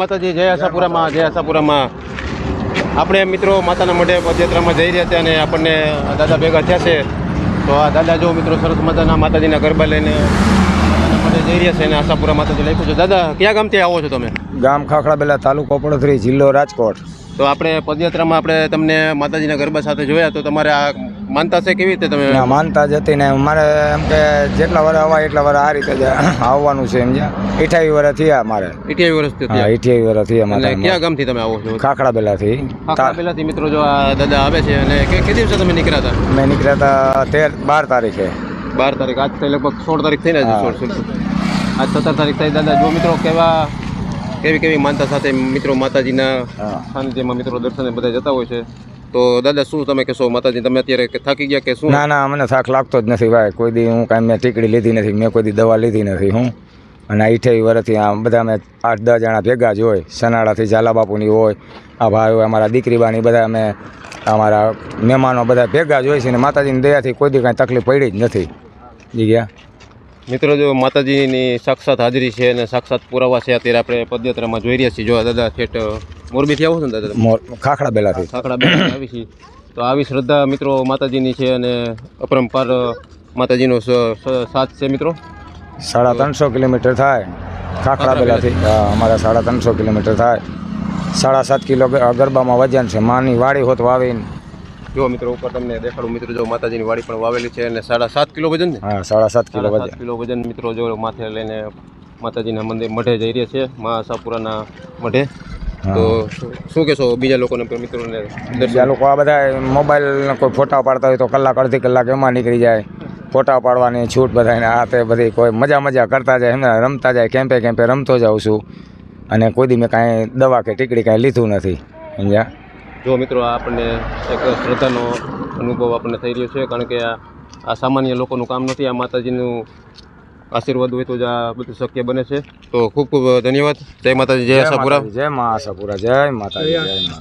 માતાજી જય આશાપુરામાં જય આશાપુરામાં. આપણે મિત્રો માતાના મઢે પદયાત્રામાં જઈ રહ્યા છે અને આપણને દાદા ભેગા થયા છે. તો આ દાદા જો મિત્રો સરસ માતાના માતાજીના ગરબા લઈને માતાના જઈ રહ્યા છે અને આશાપુરા માતાજી લખ્યું છે. દાદા ક્યાં ગામથી આવો છો તમે? ગામ ખાખડા બેલા તાલુકો પડોદરી જિલ્લો રાજકોટ. તો આપણે પદયાત્રામાં આપણે તમને માતાજીના ગરબા સાથે જોયા તો તમારે આ માનતા છે કેવી રીતે તમે? માનતા જ હતી ને મારે એમ કે જેટલા વર આવાય એટલા વાર આ રીતે જ આવવાનું છે સમજ્યા અઠાવી વર્ષ થયા મારે. અઠ્યાવીસ વર્ષથી થયા. અઠાવી વર્ષ થયા મારે ક્યાં ગામથી તમે આવો છો? ખાખડાબેલાથી આખા પહેલાથી મિત્રો જો આ દાદા આવે છે અને કે કે દિવસે તમે નીકળ્યા હતા? મેં નીકળ્યા હતા તેર બાર તારીખે. બાર તારીખ આજ થઈ લગભગ સોળ તારીખ થઈ ને સોળ આજ સત્તર તારીખ થઈ દાદા જો મિત્રો કેવા કેવી કેવી માનતા સાથે મિત્રો માતાજીના સાનિધ્યમાં મિત્રો દર્શને બધા જતા હોય છે. તો દાદા, શું તમે કહેશો? માતાજી, તમે અત્યારે થાકી ગયા કે શું? ના ના, મને થાક લાગતો જ નથી ભાઈ. કોઈ દી હું કાંઈ મેં ટીકડી લીધી નથી, મેં કોઈ દી દવા લીધી નથી, હું. અને આ અઠાવી વર્ષથી આ બધા અમે આઠ દસ જણા ભેગા જ હોય સનાડાથી ઝાલાબાપુની હોય, આ ભાઈ હોય અમારા દીકરીબાની બધા અમે, અમારા મહેમાનો બધા ભેગા જ હોય છે અને માતાજીની દયાથી કોઈ દી કાંઈ તકલીફ પડી જ નથી. જી ગયા? મિત્રો જો માતાજીની સાક્ષાત હાજરી છે અને સાક્ષાત પુરાવા છે અત્યારે આપણે પદયાત્રામાં જોઈ રહ્યા છીએ. જો દાદા ઠેઠ મોરબીથી આવો છો ને દાદા? ખાખડા બેલાથી. ખાખડા બેલા આવી છીએ. તો આવી શ્રદ્ધા મિત્રો માતાજીની છે અને અપરંપાર માતાજીનો સાથ છે મિત્રો? સાડા ત્રણસો કિલોમીટર થાય ખાખડા બેલાથી. અમારા સાડા ત્રણસો કિલોમીટર થાય. સાડા સાત કિલો ગરબામાં વજન છે. માની વાડી હોત વાવીને જો મિત્રો ઉપર તમને દેખાડું મિત્રો જો માતાજીની વાડી પણ વાવેલી છે અને સાડા સાત કિલો વજન ને હા સાડા સાત કિલો વજન. કિલો વજન મિત્રો જો માથે લઈને માતાજીના મંદિર મઢે જઈ રહ્યા છે મા આશાપુરાના મઢે. તો શું- કહેશો બીજા લોકોને મિત્રોને બીજા લોકો આ બધા મોબાઈલ કોઈ ફોટા પાડતા હોય તો કલાક અડધી કલાક એમાં નીકળી જાય. ફોટા પાડવાની છૂટ બધાને આ તે બધી કોઈ મજા મજા કરતા જાય એમને રમતા જાય કેમ્પે કેમ્પે રમતો જાઉં છું. અને કોઈ દી મેં કાંઈ દવા કે ટીકડી કાંઈ લીધું નથી સમજ્યા? જો મિત્રો આપણને એક શ્રદ્ધાનો અનુભવ આપણને થઈ રહ્યો છે કારણ કે આ આ સામાન્ય લોકોનું કામ નથી આ માતાજીનું આશીર્વાદ હોય તો જ આ બધું શક્ય બને છે. તો ખૂબ ખૂબ ધન્યવાદ. જય માતાજી જય આશાપુરા. જય મા આશાપુરા જય માતાજી જય મા.